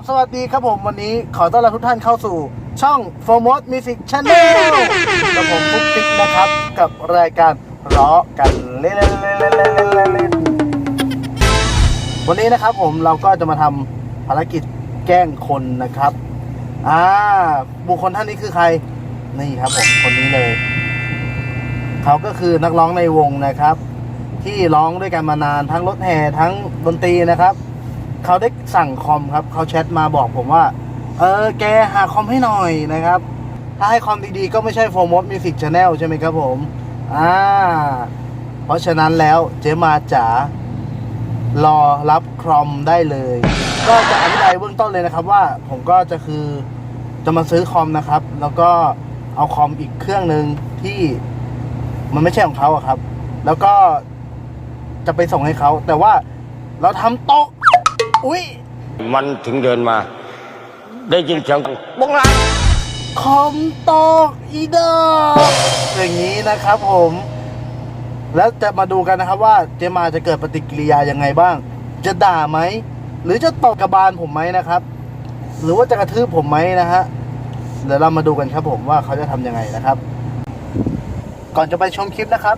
บสวัสดีครับผมวันนี้ขอต้อนรับทุกท่านเข้าสู่ช่อง f o r m o s Music Channel กับผมฟุ๊กติ๊กนะครับ กับรายการร้อกันเล่นๆวันนี้นะครับผมเราก็จะมาทำภารกิจแกล้งคนนะครับอ่าบุคคลท่านนี้คือใคร นี่ครับผมคนนี้เลย เขาก็คือนักร้องในวงนะครับ ที่ร้องด้วยกันมานานทั้งรถแห่ทั้งดนตรีนะครับ เขาได้สั่งคอมครับเขาแชทมาบอกผมว่า เออแกหาคอมให้หน่อยนะครับ ถ้าให้คอมดีๆ ก็ไม่ใช่โฟม o สมิวสิกชาแนลใช่ไหมครับผมอ่าเพราะฉะนั้นแล้วเจมาจ๋ารอรับคอมได้เลย ก็จะอธิบายเบื้องต้นเลยนะครับว่าผมก็จะคือจะมาซื้อคอมนะครับ แล้วก็เอาคอมอีกเครื่องหนึ่งที่มันไม่ใช่ของเขาอะครับ แล้วก็จะไปส่งให้เขา แต่ว่าเราทำตก อุ้ยมันถึงเดินมา ได้ยินเสียงบ้องลังคอมตกอีดอกอย่างนี้นะครับผม แล้วจะมาดูกันนะครับว่าเจมาจะเกิดปฏิกิริยายังไงบ้าง จะด่าไหม หรือจะตบกระบาลผมไหมนะครับ หรือว่าจะกระทืบผมไหมนะฮะเดี๋ยวเรามาดูกันครับผมว่าเขาจะทำยังไงนะครับ ก่อนจะไปชมคลิปนะครับ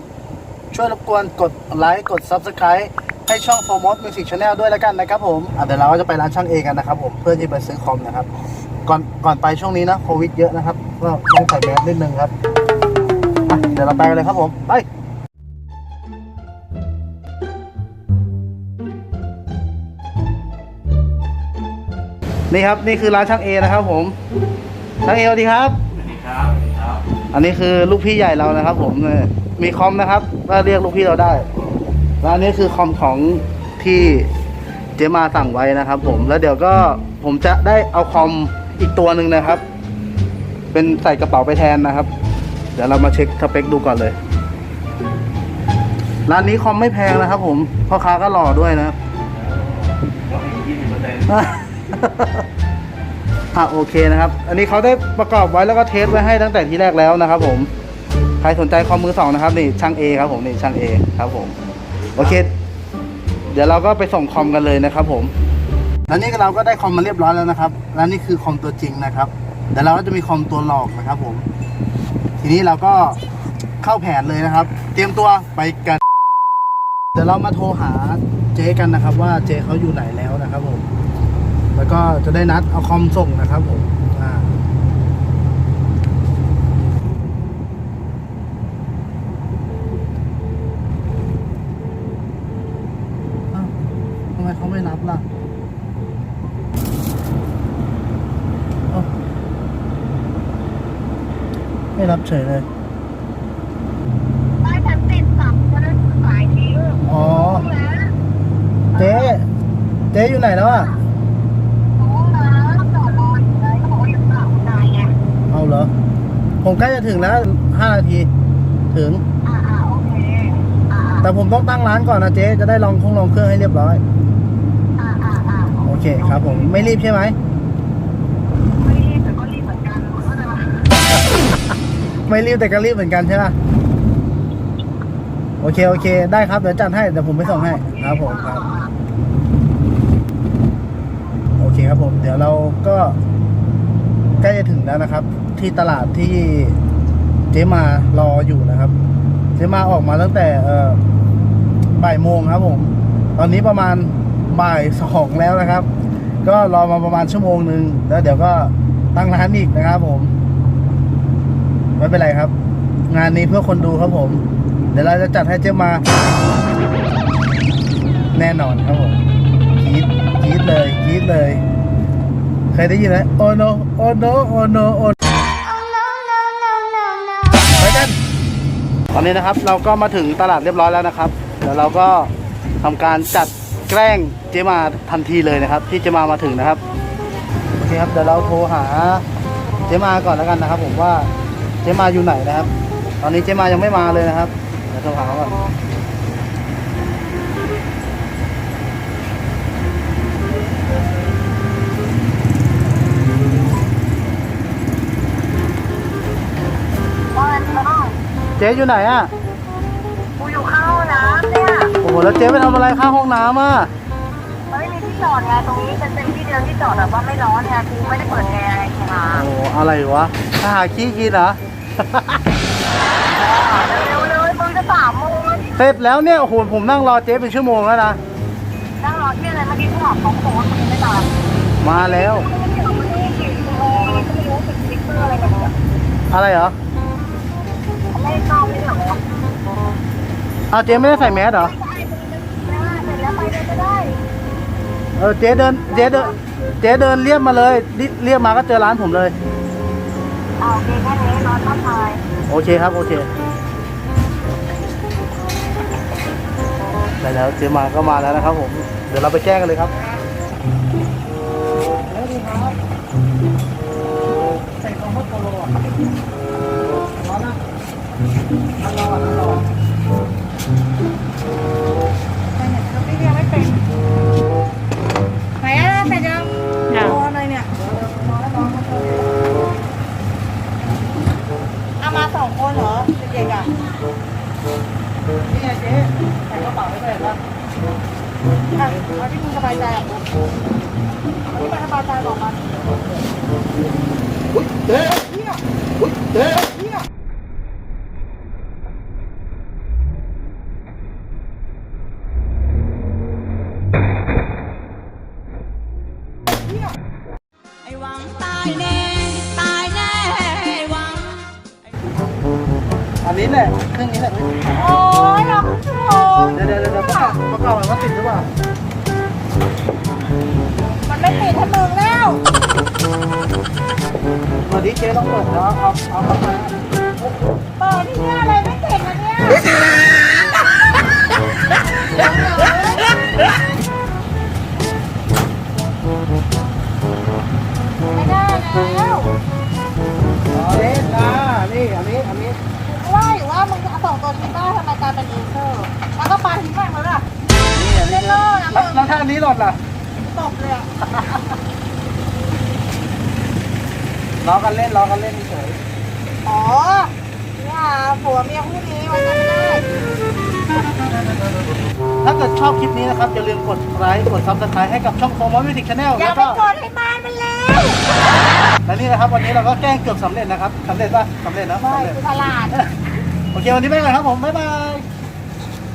ช่วยรบกวนกดไลค์กด Subscribe ให้ช่อง f o r m o s Music Channel ด้วยแล้วกันนะครับผมอะเดี๋ยวเราก็จะไปร้านช่างเอกันนะครับผมเพื่อที่ไปซื้อคอมนะครับ ก่อนก่อนไปช่วงนี้นะโควิดเยอะนะครับก็ต้องใส่แมสนิดนึงครับอะเดี๋ยวเราไปกันเลยครับผมไปนี่ครับนี่คือร้านช่างเอนะครับผมช่างเอสวัสดีครับอันนี้คือลูกพี่ใหญ่เรานะครับ ผมเนี่ยมีคอมนะครับก็เรียกลูกพี่เราได้ แล้วอันนี้คือคอมของที่เจมาสั่งไว้นะครับ ผมแล้วเดี๋ยวก็ผมจะได้เอาคอมอีกตัวหนึ่งนะครับ เป็นใส่กระเป๋าไปแทนนะครับ เดี๋ยวเรามาเช็คสเปคดูก่อนเลยร้านนี้คอมไม่แพงนะครับ ผมพ่อค้าก็หล่อด้วยนะครับอะโอเคนะครับ อันนี้เขาได้ประกอบไว้แล้วก็เทสไว้ให้ตั้งแต่ที่แรกแล้วนะครับ ผม ใครสนใจคอมมือสองนะครับนี่ช่างเอครับผมนี่ช่างเอครับผม โอเค เดี๋ยวเราก็ไปส่งคอมกันเลยนะครับ ผมแล้วนี่เราก็ได้คอมมาเรียบร้อยแล้วนะครับ แล้วนี่คือคอมตัวจริงนะครับเดี๋ยวเราก็จะมีคอมตัวหลอกนะครับ ผม ทีนี้เราก็เข้าแผนเลยนะครับ เตรียมตัวไปกัน เดี๋ยวเรามาโทรหาเจ๊กันนะครับ ว่าเจ๊เขาอยู่ไหนแล้วนะครับ ผม แล้วก็จะได้นัดเอาคอมส่งนะครับ ผม อ่า อ้าวทำไมเขาไม่รับล่ะเอ้า ไม่รับเฉยเลย บ้านฉันติดสับก็เลยสายทิ้งอ๋อแล้วเจ๊เจ๊อยู่ไหนแล้วอะรู้นะจอดรออยู่เลยเขาบอกว่ายังกลับได้ไงเอาเหรอ ผมใกล้จะถึงแล้วห้านาที ถึงอ่าอ่าโอเคอ่าแต่ผมต้องตั้งร้านก่อนนะเจ๊ จะได้ลองคงลองเครื่องให้เรียบร้อยอ่าอ่าอ่าโอเคครับผม ไม่รีบใช่ไหมไม่ ไม่รีบแต่ก็รีบเหมือนกันใช่ไหมโอเค โอเค ได้ครับ เดี๋ยวจัดให้ เดี๋ยวผมไปส่งให้ ครับผมครับ โอเคครับผม เดี๋ยวเราก็ใกล้จะถึงแล้วนะครับ ที่ตลาดที่เจ๊มารออยู่นะครับ เจ๊มาออกมาตั้งแต่เอ่อบ่ายโมงครับผม ตอนนี้ประมาณบ่ายสองแล้วนะครับ ก็รอมาประมาณชั่วโมงหนึ่งแล้วเดี๋ยวก็ตั้งร้านอีกนะครับผม ไม่เป็นไรครับ งานนี้เพื่อคนดูครับผม เดี๋ยวเราจะจัดให้เจ๊มา แน่นอนครับผมกรีดกรีดเลยกรีดเลย เคยได้ยินไหมโอโนโอโนโอโนโอไปกันตอนนี้นะครับ เราก็มาถึงตลาดเรียบร้อยแล้วนะครับเดี๋ยวเราก็ทำการจัดแกล้งเจมาทันทีเลยนะครับ ที่เจมามาถึงนะครับโอเคครับเดี๋ยวเราโทรหาเจมาก่อนแล้วกันนะครับ ผมว่า เจมาอยู่ไหนนะครับ ตอนนี้เจมายังไม่มาเลยนะครับ เดี๋ยวโทรหาเขาก่อนบ้านเราเจ๊อยู่ไหนอะ กูอยู่เข้าน้ำเนี่ย โอ้โห แล้วเจ๊ไปทำอะไรข้างห้องน้ำอะไม่มีที่จอดไงตรงนี้เป็นเป็นที่เดิมที่จอดแบบว่าไม่ร้อนไงกูไม่ได้เปิดแอร์ไงค่ะโอ้อะไรวะถ้าหาขี้กินเหรอ เร็วเลยมึงจะสามโมงแล้วเสร็จแล้วเนี่ยโอ้โหผมนั่งรอเจ๊เป็นชั่วโมงแล้วนะนั่งรอที่อะไรเมื่อกี้เขาบอกขาบอกว่ามึงไม่มามมาแล้ว ไม่รู้สึกสติ๊กเกอร์อะไรกันเนี่ยอะไรเหรอไม่เข้าไม่เหรอเอาเจ๊ไม่ได้ใส่แมสเหรอได้เสร็จแล้วไปเลยก็ได้เออเจ๊เดินเจ๊เดินเจ๊เดินเรียบมาเลยเรียบมาก็เจอร้านผมเลย เอาโอเคแค่นี้นอนทับทายโอเคครับ โอเคได้แล้วเจ๊มาก็มาแล้วนะครับผม เดี๋ยวเราไปแจ้งกันเลยครับใส่ของมดโตโลอะร้อนนะร้อนร้อน นี่ไงเจ๊ใส่กระเป๋าไว้เลยครับอะเอาที่มึงสบายใจอะเอาที่มันสบายใจบอกมาอุ้ยเจ๊อุ้ยเจ๊นี่อะไอ้หวังตายแน่ ตายแน่ไอ้หวัง อันนี้แหละเครื่องนี้แหละ โอ้ ติดหรือเปล่า มันไม่ติดให้มึงแล้ววันนี้เจ๊ต้องเปิดแล้วเอาเอาเข้ามา เปิดที่เนี่ยอะไรไม่ติดนะเนี่ย แล้วถ้าอันนี้หล่นล่ะตบเลยอะล้อกันเล่นล้อกันเล่นเฉยอ๋อเนี่ยผัวเมียคู่นี้วันนั้นไม่ได้ถ้าเกิดชอบคลิปนี้นะครับ อย่าลืมกดไลค์กดซับสไครต์ให้กับช่องโฟมอมิวสิกชาแนลอย่าแล้วไปก็กดให้บ้านมันแล้วและนี่นะครับ วันนี้เราก็แกล้งเกือบสำเร็จนะครับสำเร็จป่ะสำเร็จนะไม่สำเร็จคือตลาด โอเค วันนี้ไปก่อนครับผม บ๊ายบาย